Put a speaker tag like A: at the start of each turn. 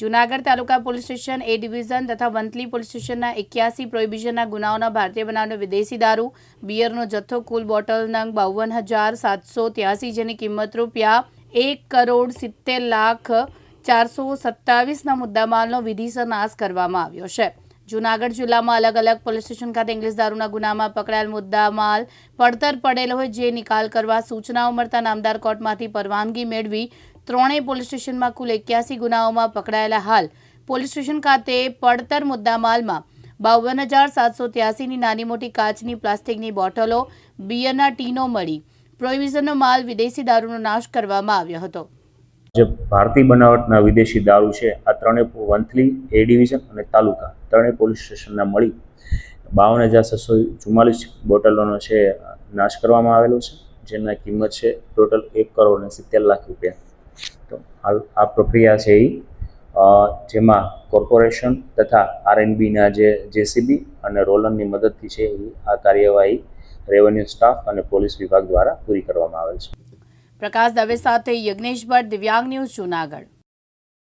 A: Junagadh taluka police station, A division તથા Vanthali police સ્ટેશનના એક્યાસી પ્રોહિબિશનના ગુનાઓના ભારતીય બનાવનો વિદેશી દારૂ, બિયરનો જથ્થો, કુલ બોટલ નંગ બાવન હજાર સાતસો ત્યાસી જેની કિંમત રૂપિયા એક કરોડ સિત્તેર લાખ ચારસો સત્તાવીસના મુદ્દામાલનો વિધિસર નાશ કરવામાં આવ્યો છે. જૂનાગઢ જિલ્લામાં અલગ અલગ પોલીસ સ્ટેશન ખાતે ઇંગ્લિશ દારૂના ગુનામાં પકડાયેલ મુદ્દામાલ પડતર પડેલ હોય, જે નિકાલ કરવા સૂચનાઓ મળતા નામદાર કોર્ટમાંથી પરવાનગી મેળવી ત્રણેય પોલીસ સ્ટેશનમાં કુલ એક્યાસી ગુનાઓમાં પકડાયેલા હાલ પોલીસ સ્ટેશન ખાતે પડતર મુદ્દામાલમાં બાવન હજાર સાતસો ત્યાસીની નાની મોટી કાચની પ્લાસ્ટિકની બોટલો, બિયરના ટીનો મળી પ્રોહિબિશનનો માલ વિદેશી દારૂનો નાશ કરવામાં આવ્યો હતો.
B: જે ભારતીય બનાવટના વિદેશી દારૂ છે, આ ત્રણેય વંથલી, એ ડિવિઝન અને તાલુકા, ત્રણેય પોલીસ સ્ટેશનના મળી બાવન હજાર છસો ચુમ્માલીસ બોટલોનો છે, નાશ કરવામાં આવેલો છે, જેના કિંમત છે ટોટલ એક કરોડ ને સિત્તેર લાખ રૂપિયા. તો હાલ આ પ્રક્રિયા છે એ જેમાં કોર્પોરેશન તથા આરએનબીના જે જેસીબી અને રોલરની મદદથી છે એ આ કાર્યવાહી રેવન્યુ સ્ટાફ અને પોલીસ વિભાગ દ્વારા પૂરી કરવામાં આવેલ છે.
A: પ્રકાશ દવે સાથે યજ્ઞેશ ભટ્ટ દિવ્યાંગ ન્યૂઝ જૂનાગઢ.